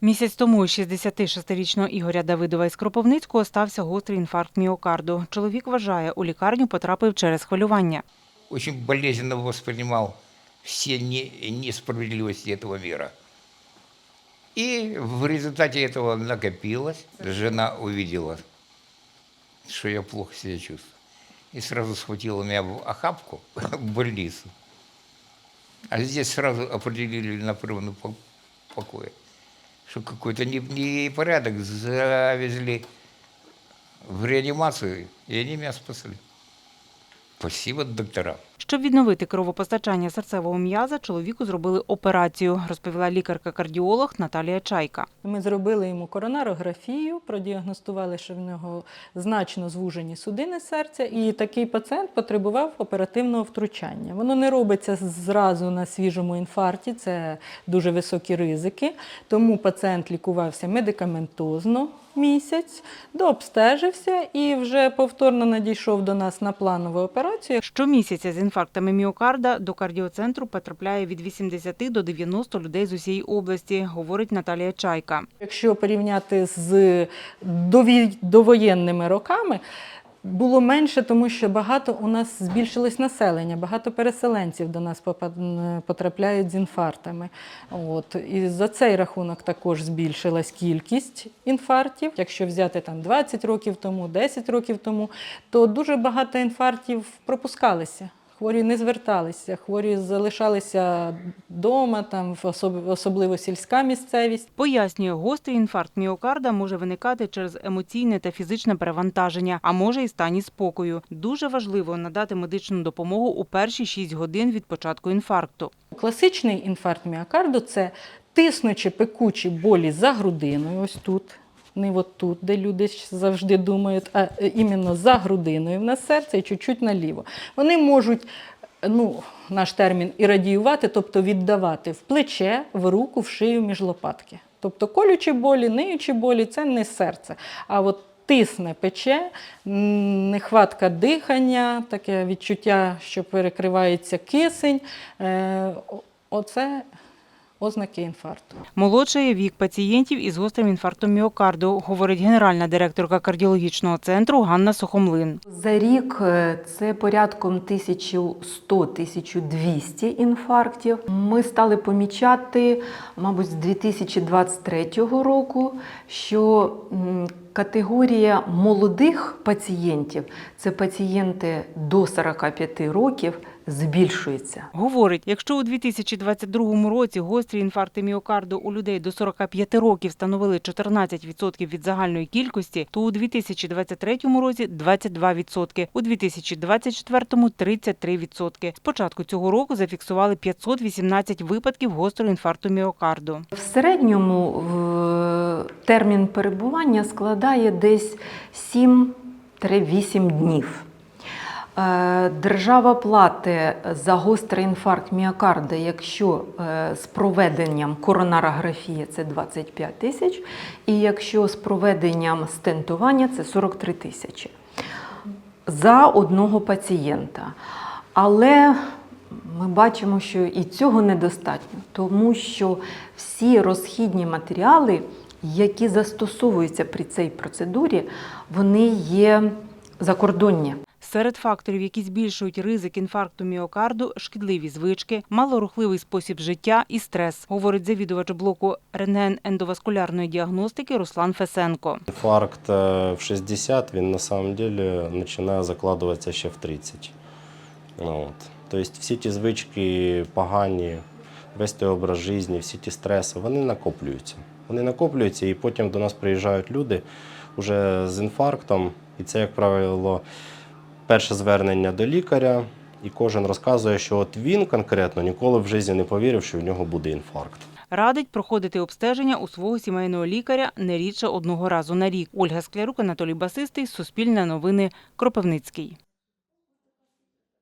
Місяць тому у 66-річного Ігоря Давидова із Кропивницького стався гострий інфаркт міокарду. Чоловік вважає, у лікарню потрапив через хвилювання. очень болезненно воспринимал все не- несправедливости этого мира. И в результате этого накопилось. Жена увидела, что я плохо себя чувствую. И сразу схватила меня в охапку в больницу. А здесь сразу определили на приемный по- покой, что какой-то непорядок завезли в реанимацию, и они меня спасли. Спасибо докторам. Щоб відновити кровопостачання серцевого м'яза, чоловіку зробили операцію, розповіла лікарка-кардіолог Наталія Чайка. Ми зробили йому коронарографію, продіагностували, що в нього значно звужені судини серця, і такий пацієнт потребував оперативного втручання. Воно не робиться зразу на свіжому інфаркті, це дуже високі ризики. Тому пацієнт лікувався медикаментозно місяць, дообстежився і вже повторно надійшов до нас на планову операцію. Щомісяця з інфарктами міокарда до кардіоцентру потрапляє від 80 до 90 людей з усієї області, говорить Наталія Чайка. Якщо порівняти з довоєнними роками, було менше, тому що багато у нас збільшилось населення, багато переселенців до нас потрапляють з інфарктами. От. І за цей рахунок також збільшилась кількість інфарктів. Якщо взяти там 20 років тому, 10 років тому, то дуже багато інфарктів пропускалися. Хворі не зверталися, хворі залишалися вдома, там особливо сільська місцевість. Пояснює, гострий інфаркт міокарда може виникати через емоційне та фізичне перевантаження, а може і стані спокою. Дуже важливо надати медичну допомогу у перші 6 годин від початку інфаркту. Класичний інфаркт міокарду це тиснучі пекучі болі за грудиною, ось тут. Не от тут, де люди завжди думають, а е, іменно за грудиною в нас серце і чуть-чуть наліво. Вони можуть, ну, наш термін ірадіювати, тобто віддавати в плече, в руку, в шию між лопатки. Тобто колючі болі, ниючі болі це не серце. А от тисне пече, нехватка дихання, таке відчуття, що перекривається кисень. Е, Оце ознаки інфаркту. Молодшає вік пацієнтів із гострим інфарктом міокарду, говорить генеральна директорка кардіологічного центру Ганна Сухомлин. За рік е, це порядком 1100-1200 інфарктів. Ми стали помічати, мабуть, з 2023 року, що категорія молодих пацієнтів це пацієнти до 45 років збільшується. Говорить, якщо у 2022 році гострі інфаркти міокарду у людей до 45 років становили 14% від загальної кількості, то у 2023 році 22%, у 2024 – 33%. З початку цього року зафіксували 518 випадків гострого інфаркту міокарду. В середньому в- термін перебування складає десь 7-8 днів. Е, Держава платить за гострий інфаркт міокарда, якщо е, з проведенням коронарографії це 25 тисяч, і якщо з проведенням стентування це 43 тисячі за одного пацієнта. Але ми бачимо, що і цього недостатньо, тому що всі розхідні матеріали, які застосовуються при цій процедурі, вони є закордонні. Серед факторів, які збільшують ризик інфаркту міокарду, шкідливі звички, малорухливий спосіб життя і стрес, говорить завідувач блоку рентген-ендоваскулярної діагностики Руслан Фесенко. Инфаркт э, в 60, він на самом деле починає закладуватися ще в 30. Ну, От. Тобто всі ті звички погані, весь той образ життя, всі ті стреси, вони накоплюються. Вони накоплюються і потім до нас приїжджають люди вже з інфарктом. І це, як правило, перше звернення до лікаря, і кожен розказує, що от він конкретно ніколи в житті не повірив, що в нього буде інфаркт. Радить проходити обстеження у свого сімейного лікаря не рідше одного разу на рік. Ольга Склярук, Анатолій Басистий, Суспільне новини, Кропивницький.